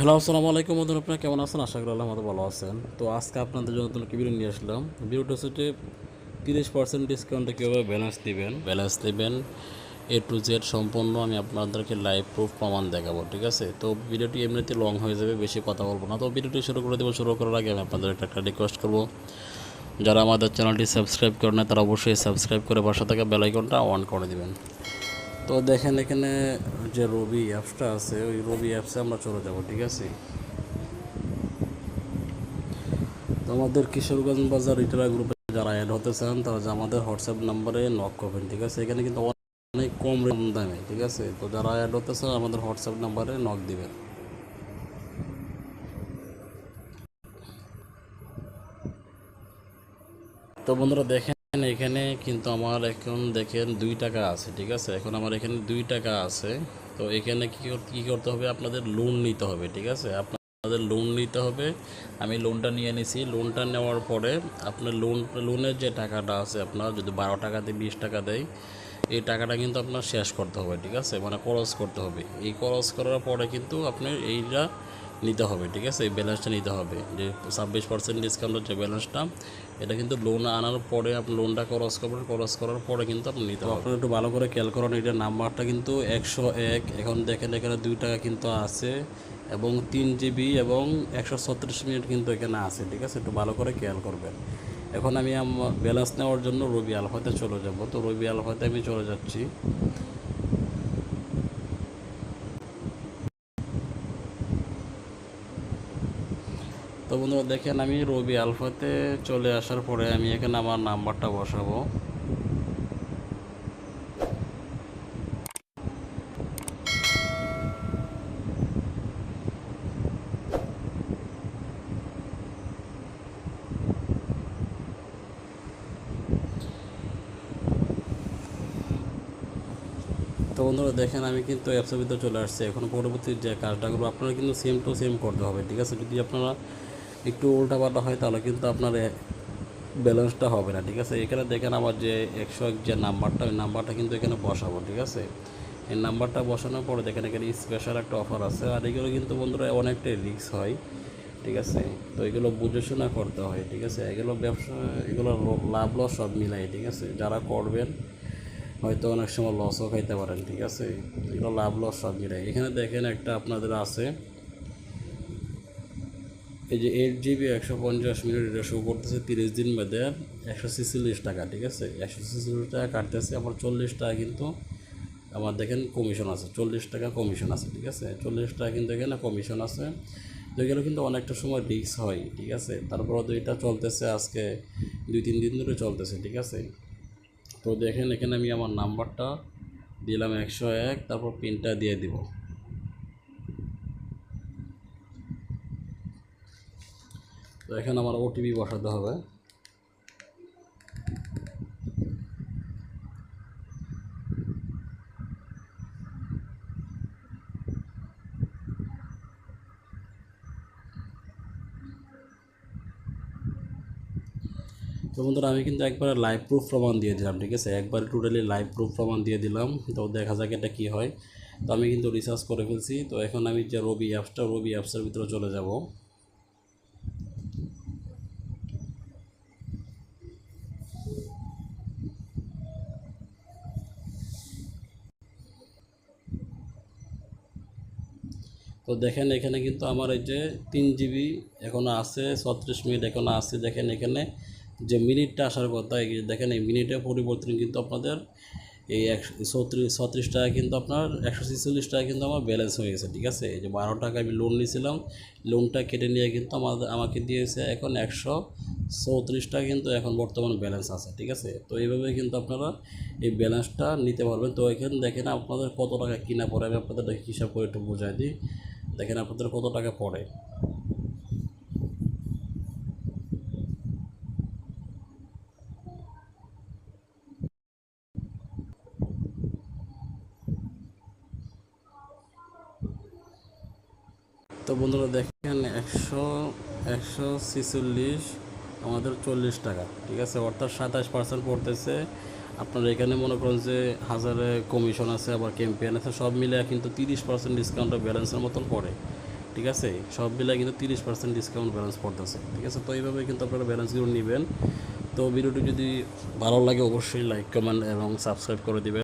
Hello, আসসালামু আলাইকুম বন্ধুরা, আপনারা কেমন আছেন? আশা করি আল্লাহ ভালো আছেন। তো আজকে আপনাদের জন্য নতুন ভিডিও নিয়ে আসলাম। হচ্ছে যে তিরিশ পার্সেন্ট ডিসকাউন্টে কীভাবে ব্যালেন্স দিবেন? ব্যালেন্স দিবেন। এ টু জেড সম্পূর্ণ আমি আপনাদেরকে লাইভ প্রুফ প্রমাণ দেখাবো, ঠিক আছে? তো ভিডিওটি এমনিতে লং হয়ে যাবে, বেশি কথা বলব না। তো ভিডিওটি শুরু করে দেবো, শুরু করার আগে আমি আপনাদের একটা একটা রিকোয়েস্ট করব। যারা আমাদের চ্যানেলটি সাবস্ক্রাইব করে না তারা অবশ্যই সাবস্ক্রাইব করে পাশে থাকা বেলাইকনটা অন করে দিবেন। তো দেখেন এখানে যে রবি অ্যাপসটা আছে, ওই রবি অ্যাপসে আমরা চলে যাব, ঠিক আছে? তো আমাদের কিশোরগঞ্জ বাজার রিটেলার গ্রুপে যারা অ্যাড হতে চান, তারা আমাদের হোয়াটসঅ্যাপ নাম্বারে নক করবেন, ঠিক আছে? এখানে কিন্তু অনেক কম দামে, ঠিক আছে? তো যারা অ্যাড হতে চান, আমাদের হোয়াটসঅ্যাপ নাম্বারে নক দিবেন। তো বন্ধুরা দেখেন এখানে কিন্তু আমার এখন দেখেন দুই টাকা আছে, ঠিক আছে? এখন আমার এখানে দুই টাকা আছে। তো এখানে কী কী করতে হবে? আপনাদের লোন নিতে হবে, ঠিক আছে? আপনাদের লোন নিতে হবে। আমি লোনটা নিয়ে নিছি। লোনটা নেওয়ার পরে আপনার লোন লোনের যে টাকাটা আছে আপনার, যদি বারো টাকা দিয়ে বিশ টাকা দেয়, এই টাকাটা কিন্তু আপনার শেষ করতে হবে, ঠিক আছে? মানে খরচ করতে হবে। এই খরচ করার পরে কিন্তু আপনার এইটা নিতে হবে ঠিক আছে? এই ব্যালেন্সটা নিতে হবে। যে ছাব্বিশ পার্সেন্ট ডিসকাউন্টের যে ব্যালেন্সটা এটা কিন্তু লোন আনার পরে আপনি লোনটা খরচ করবেন খরচ করার পরে কিন্তু আপনি নিতে হবে। আপনার একটু ভালো করে খেয়াল করেন এটার নাম্বারটা কিন্তু একশো এক এখন দেখেন এখানে দুই টাকা কিন্তু আছে এবং তিন জিবি এবং একশো ছত্রিশ মিনিট কিন্তু এখানে আছে ঠিক আছে? একটু ভালো করে খেয়াল করবেন। এখন আমি আমার ব্যালেন্স নেওয়ার জন্য রবি আলফাতে চলে যাব। তো রবি আলফাতে আমি চলে যাচ্ছি। তো বন্ধুরা দেখেন আমি রবি আলফাতে চলে আসার পরে আমি এখানে আমার নাম্বারটা বসাবো। তো বন্ধুরা দেখেন আমি কিন্তু অ্যাপসের ভিতরে চলে আসছি। এখন পরবর্তী যে কাজটা করব, আপনারা কিন্তু সেম টু সেম করতে হবে, ঠিক আছে? যদি আপনারা একটু উল্টাপাল্টা হয়, তাহলে কিন্তু আপনার ব্যালেন্সটা হবে না, ঠিক আছে? এখানে দেখেন আমার যে একশো এক যে নাম্বারটা, ওই নাম্বারটা কিন্তু এখানে বসাবো, ঠিক আছে? এই নাম্বারটা বসানোর পরে দেখেন এখানে স্পেশাল একটা অফার আছে, আর এগুলো কিন্তু বন্ধুরা অনেকটাই রিস্ক হয়, ঠিক আছে? তো এগুলো বুঝে শোনা করতে হয়, ঠিক আছে? এগুলো ব্যবসা এগুলো লাভ লস সব মিলাই, ঠিক আছে? যারা করবেন, হয়তো অনেক সময় লসও খাইতে পারেন, ঠিক আছে? এগুলো লাভ লস সব মিলাই। এখানে দেখেন একটা আপনাদের আছে এই যে এইট জিবি একশো পঞ্চাশ মিনিট এটা শো করতেছে তিরিশ দিন বাদে একশো ছেচল্লিশ টাকা, ঠিক আছে? একশো ছেচল্লিশ টাকা কাটতেছে, আবার চল্লিশ টাকা কিন্তু আমার দেখেন কমিশন আছে, চল্লিশ টাকা কমিশন আছে, ঠিক আছে? চল্লিশ টাকা কিন্তু এখানে কমিশন আছে। তো এগুলো কিন্তু অনেকটা সময় রিক্স হয়, ঠিক আছে? তারপরে তো এটা চলতেছে আজকে দুই, তিন দিন ধরে চলতেছে, ঠিক আছে? তো দেখেন এখানে আমি আমার নাম্বারটা দিলাম একশো এক, তারপর পিনটা দিয়ে দিব। তো এখানে আমার ওটিপি বসাতে হবে। তো বন্ধুরা, আমি কিন্তু একবার লাইভ প্রুফ প্রমাণ দিয়ে দিলাম, ঠিক আছে? একবার টোটালি লাইভ প্রুফ প্রমাণ দিয়ে দিলাম। তো দেখা যাক এটা কী হয়। তো আমি কিন্তু রিসার্চ করে ফেলছি। তো এখন আমি যে রবি অ্যাপসটা রবি অ্যাপসের ভিতরে চলে যাব। তো দেখেন এখানে কিন্তু আমার এই যে তিন জিবি এখনও আছে, ছত্রিশ মিনিট এখনও আছে, দেখেন এখানে যে মিনিটটা আসার কথা দেখেন এই মিনিটের পরিবর্তন কিন্তু আপনাদের এই একশো ছত্রিশ টাকা কিন্তু আপনার, একশো ছেচল্লিশ টাকা কিন্তু আমার ব্যালেন্স হয়ে গেছে, ঠিক আছে? এই যে বারো টাকা আমি লোন নিয়েছিলাম লোনটা কেটে নিয়ে কিন্তু আমাদের, আমাকে দিয়েছে এখন একশো চৌত্রিশ টাকা কিন্তু এখন বর্তমান ব্যালেন্স আছে, ঠিক আছে? তো এইভাবে কিন্তু আপনারা এই ব্যালেন্সটা নিতে পারবেন। তো এখানে দেখেন আপনাদের কত টাকা কিনা পরে আমি আপনাদের হিসাব করে একটু বোঝাই দিই। দেখেন আপনাদের কত টাকা পড়ে। তো বন্ধুরা দেখেন একশো একশো ছেচল্লিশ, আমাদের চল্লিশ টাকা, ঠিক আছে? অর্থাৎ সাতাশ পার্সেন্ট পড়তেছে। আপনার এখানে মনে করেন যে হাজারে কমিশন আছে, আবার ক্যাম্পেন আছে, সব মিলে কিন্তু তিরিশ পার্সেন্ট ডিসকাউন্ট ব্যালেন্সের মতন পড়ে, ঠিক আছে? সব মিলে কিন্তু তিরিশ পার্সেন্ট ডিসকাউন্ট ব্যালেন্স পড়তেছে, ঠিক আছে? তো এইভাবে কিন্তু আপনারা ব্যালেন্সগুলো নেবেন। তো ভিডিওটি যদি ভালো লাগে অবশ্যই লাইক কমেন্ট এবং সাবস্ক্রাইব করে দিবেন।